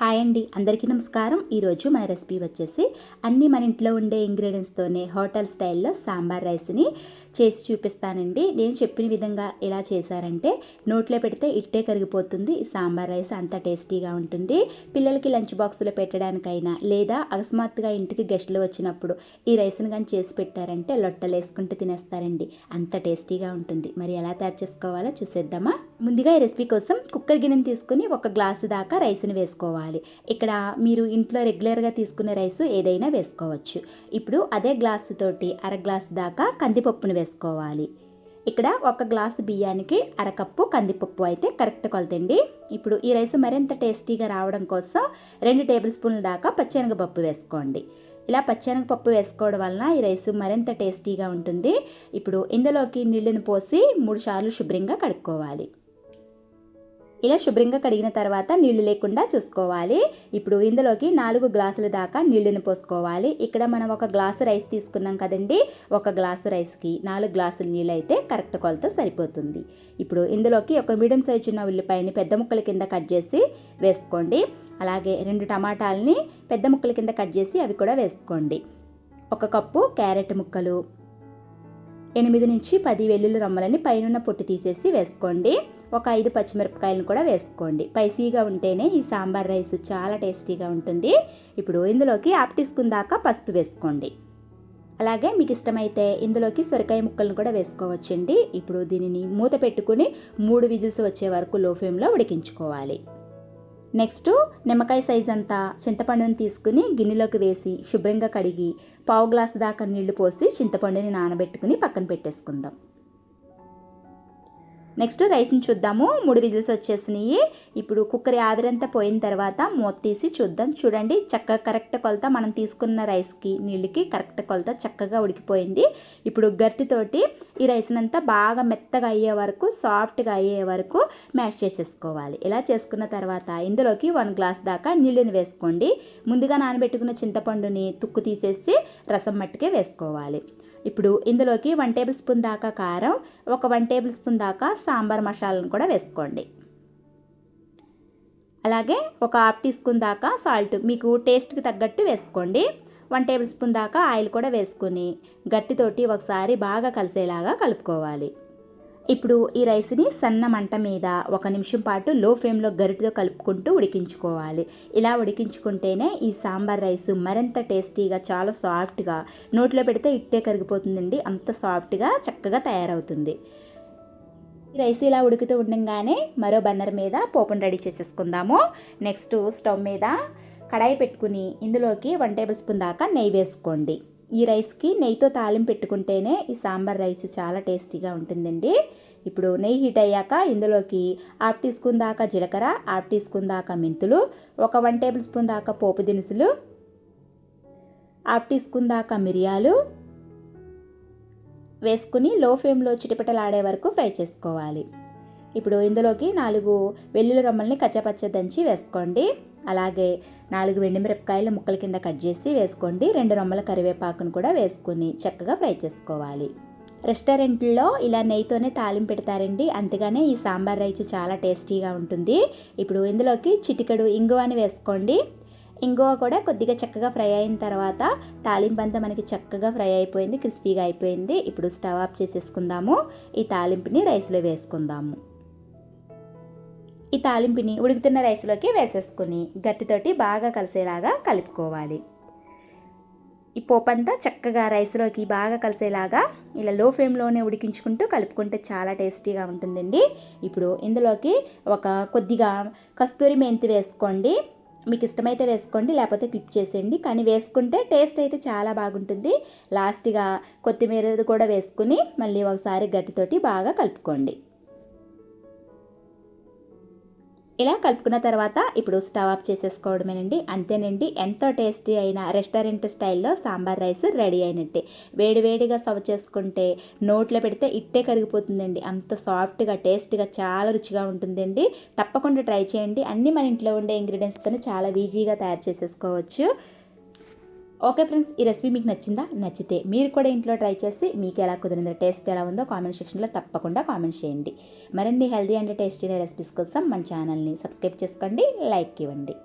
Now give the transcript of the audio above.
Hi అండి. అందరికీ నమస్కారం. ఈరోజు మన రెసిపీ వచ్చేసి అన్ని మన ఇంట్లో ఉండే ఇంగ్రీడియంట్స్తోనే హోటల్ స్టైల్లో సాంబార్ రైస్ని చేసి చూపిస్తానండి. నేను చెప్పిన విధంగా ఎలా చేశారంటే నోట్లో పెడితే ఇట్టే కరిగిపోతుంది. ఈ సాంబార్ రైస్ అంత టేస్టీగా ఉంటుంది. పిల్లలకి లంచ్ బాక్స్లో పెట్టడానికైనా లేదా అకస్మాత్తుగా ఇంటికి గెస్టులు వచ్చినప్పుడు ఈ రైస్ని కానీ చేసి పెట్టారంటే లొట్టలు వేసుకుంటూ తినేస్తారండి. అంత టేస్టీగా ఉంటుంది. మరి ఎలా తయారు చేసుకోవాలో చూసేద్దామా? ముందుగా ఈ రెసిపీ కోసం కుక్కర్ గిన్నెని తీసుకుని ఒక గ్లాసు దాకా రైస్ని వేసుకోవాలి. ఇక్కడ మీరు ఇంట్లో రెగ్యులర్గా తీసుకునే రైస్ ఏదైనా వేసుకోవచ్చు. ఇప్పుడు అదే గ్లాసు తోటి అర గ్లాసు దాకా కందిపప్పును వేసుకోవాలి. ఇక్కడ ఒక గ్లాసు బియ్యానికి అరకప్పు కందిపప్పు అయితే కరెక్ట్ కొలతండి. ఇప్పుడు ఈ రైస్ మరింత టేస్టీగా రావడం కోసం రెండు టేబుల్ స్పూన్ల దాకా పచ్చెనగపప్పు వేసుకోండి. ఇలా పచ్చెనగపప్పు వేసుకోవడం వలన ఈ రైస్ మరింత టేస్టీగా ఉంటుంది. ఇప్పుడు ఇందులోకి నీళ్ళను పోసి మూడు సార్లు శుభ్రంగా కడుక్కోవాలి. ఇలా శుభ్రంగా కడిగిన తర్వాత నీళ్ళు లేకుండా చూసుకోవాలి. ఇప్పుడు ఇందులోకి నాలుగు గ్లాసుల దాకా నీళ్ళని పోసుకోవాలి. ఇక్కడ మనం ఒక గ్లాసు రైస్ తీసుకున్నాం కదండి. ఒక గ్లాసు రైస్కి నాలుగు గ్లాసుల నీళ్ళు అయితే కరెక్ట్ కొలత సరిపోతుంది. ఇప్పుడు ఇందులోకి ఒక మీడియం సైజు ఉన్న ఉల్లిపాయని పెద్ద ముక్కల కింద కట్ చేసి వేసుకోండి. అలాగే రెండు టమాటాలని పెద్ద ముక్కల కింద కట్ చేసి అవి కూడా వేసుకోండి. ఒక కప్పు క్యారెట్ ముక్కలు ఎనిమిది నుంచి పది వెల్లుల్లి రమ్మలని పైన పొట్టు తీసేసి వేసుకోండి. ఒక ఐదు పచ్చిమిరపకాయలను కూడా వేసుకోండి. స్పైసీగా ఉంటేనే ఈ సాంబార్ రైస్ చాలా టేస్టీగా ఉంటుంది. ఇప్పుడు ఇందులోకి హాఫ్ టీ స్పూన్ దాకా పసుపు వేసుకోండి. అలాగే మీకు ఇష్టమైతే ఇందులోకి సొరకాయ ముక్కలను కూడా వేసుకోవచ్చండి. ఇప్పుడు దీనిని మూత పెట్టుకుని మూడు విజిల్స్ వచ్చే వరకు లో ఫ్లేమ్లో ఉడికించుకోవాలి. నెక్స్ట్ నిమ్మకాయ సైజ్ అంతా చింతపండుని తీసుకుని గిన్నెలోకి వేసి శుభ్రంగా కడిగి పావు గ్లాసు దాకా నీళ్ళు పోసి చింతపండుని నానబెట్టుకుని పక్కన పెట్టేసుకుందాం. నెక్స్ట్ రైస్ని చూద్దాము. మూడు విజిల్స్ వచ్చేసినాయి. ఇప్పుడు కుక్కర్ ఆవిరంతా పోయిన తర్వాత మూత తీసి చూద్దాం. చూడండి చక్కగా కరెక్ట్ కొలత మనం తీసుకున్న రైస్కి నీళ్ళకి కరెక్ట్ కొలత చక్కగా ఉడికిపోయింది. ఇప్పుడు గట్టితోటి ఈ రైస్ని అంతా బాగా మెత్తగా అయ్యే వరకు సాఫ్ట్గా అయ్యే వరకు మ్యాష్ చేసేసుకోవాలి. ఇలా చేసుకున్న తర్వాత ఇందులోకి వన్ గ్లాస్ దాకా నీళ్ళని వేసుకోండి. ముందుగా నానబెట్టుకున్న చింతపండుని తుక్కు తీసేసి రసం మట్టుకే వేసుకోవాలి. ఇప్పుడు ఇందులోకి వన్ టేబుల్ స్పూన్ దాకా కారం ఒక వన్ టేబుల్ స్పూన్ దాకా సాంబార్ మసాలాను కూడా వేసుకోండి. అలాగే ఒక హాఫ్ టీ స్పూన్ దాకా సాల్ట్ మీకు టేస్ట్కి తగ్గట్టు వేసుకోండి. వన్ టేబుల్ స్పూన్ దాకా ఆయిల్ కూడా వేసుకొని గట్టితోటి ఒకసారి బాగా కలిసేలాగా కలుపుకోవాలి. ఇప్పుడు ఈ రైస్ని సన్న మంట మీద ఒక నిమిషం పాటు లో ఫ్లేమ్లో గరిటతో కలుపుకుంటూ ఉడికించుకోవాలి. ఇలా ఉడికించుకుంటేనే ఈ సాంబార్ రైస్ మరింత టేస్టీగా చాలా సాఫ్ట్గా నోట్లో పెడితే ఇట్టే కరిగిపోతుందండి. అంత సాఫ్ట్గా చక్కగా తయారవుతుంది. ఈ రైస్ ఇలా ఉడుకుతూ ఉండగానే మరో బన్నర్ మీద పోపును రెడీ చేసేసుకుందాము. నెక్స్ట్ స్టవ్ మీద కడాయి పెట్టుకుని ఇందులోకి వన్ టేబుల్ స్పూన్ దాకా నెయ్యి వేసుకోండి. ఈ రైస్కి నెయ్యితో తాలింపు పెట్టుకుంటేనే ఈ సాంబార్ రైస్ చాలా టేస్టీగా ఉంటుందండి. ఇప్పుడు నెయ్యి హీట్ అయ్యాక ఇందులోకి హాఫ్ టీ స్పూన్ దాకా జీలకర్ర హాఫ్ టీ స్పూన్ దాకా మెంతులు ఒక వన్ టేబుల్ స్పూన్ దాకా పోపు దినుసులు హాఫ్ టీ స్పూన్ దాకా మిరియాలు వేసుకుని లో ఫ్లేమ్లో చిటిపటలాడే వరకు ఫ్రై చేసుకోవాలి. ఇప్పుడు ఇందులోకి నాలుగు వెల్లుల్లి రొమ్మల్ని కచ్చపచ్చ దంచి వేసుకోండి. అలాగే నాలుగు మిరపకాయలు ముక్కల కింద కట్ చేసి వేసుకోండి. రెండు రొమ్మల కరివేపాకును కూడా వేసుకొని చక్కగా ఫ్రై చేసుకోవాలి. రెస్టారెంట్లో ఇలా నెయ్యితోనే తాలింపు పెడతారండి. అంతేగానే ఈ సాంబార్ రైస్ చాలా టేస్టీగా ఉంటుంది. ఇప్పుడు ఇందులోకి చిటికెడు ఇంగువాని వేసుకోండి. ఇంగువ కూడా కొద్దిగా చక్కగా ఫ్రై అయిన తర్వాత తాలింపు అంతా మనకి చక్కగా ఫ్రై అయిపోయింది క్రిస్పీగా అయిపోయింది. ఇప్పుడు స్టవ్ ఆఫ్ చేసేసుకుందాము. ఈ తాలింపుని రైస్లో వేసుకుందాము. ఈ తాలింపుని ఉడుకుతున్న రైస్లోకి వేసేసుకుని గట్టితోటి బాగా కలిసేలాగా కలుపుకోవాలి. ఈ పోపంతా చక్కగా రైస్లోకి బాగా కలిసేలాగా ఇలా లో ఫ్లేమ్లోనే ఉడికించుకుంటూ కలుపుకుంటే చాలా టేస్టీగా ఉంటుందండి. ఇప్పుడు ఇందులోకి ఒక కొద్దిగా కస్తూరి మెంతి వేసుకోండి. మీకు ఇష్టమైతే వేసుకోండి లేకపోతే క్లిప్ చేసేయండి. కానీ వేసుకుంటే టేస్ట్ అయితే చాలా బాగుంటుంది. లాస్ట్గా కొత్తిమీర కూడా వేసుకుని మళ్ళీ ఒకసారి గట్టితోటి బాగా కలుపుకోండి. ఇలా కలుపుకున్న తర్వాత ఇప్పుడు స్టవ్ ఆఫ్ చేసేసుకోవడమేనండి. అంతేనండి ఎంతో టేస్టీ అయిన రెస్టారెంట్ స్టైల్లో సాంబార్ రైస్ రెడీ అయినట్టే. వేడివేడిగా సర్వ్ చేసుకుంటే నోట్లో పెడితే ఇట్టే కరిగిపోతుందండి. అంత సాఫ్ట్గా టేస్ట్గా చాలా రుచిగా ఉంటుందండి. తప్పకుండా ట్రై చేయండి. అన్నీ మన ఇంట్లో ఉండే ఇంగ్రీడియంట్స్తో చాలా ఈజీగా తయారు చేసేసుకోవచ్చు. ఓకే ఫ్రెండ్స్ ఈ రెసిపీ మీకు నచ్చిందా? నచ్చితే మీరు కూడా ఇంట్లో ట్రై చేసి మీకు ఎలా కుదిరిందో టేస్ట్ ఎలా ఉందో కామెంట్ సెక్షన్లో తప్పకుండా కామెంట్ చేయండి. మరిన్ని హెల్దీ అండ్ టేస్టీ రెసిపీస్ కోసం మన ఛానల్ని సబ్స్క్రైబ్ చేసుకోండి లైక్ ఇవ్వండి.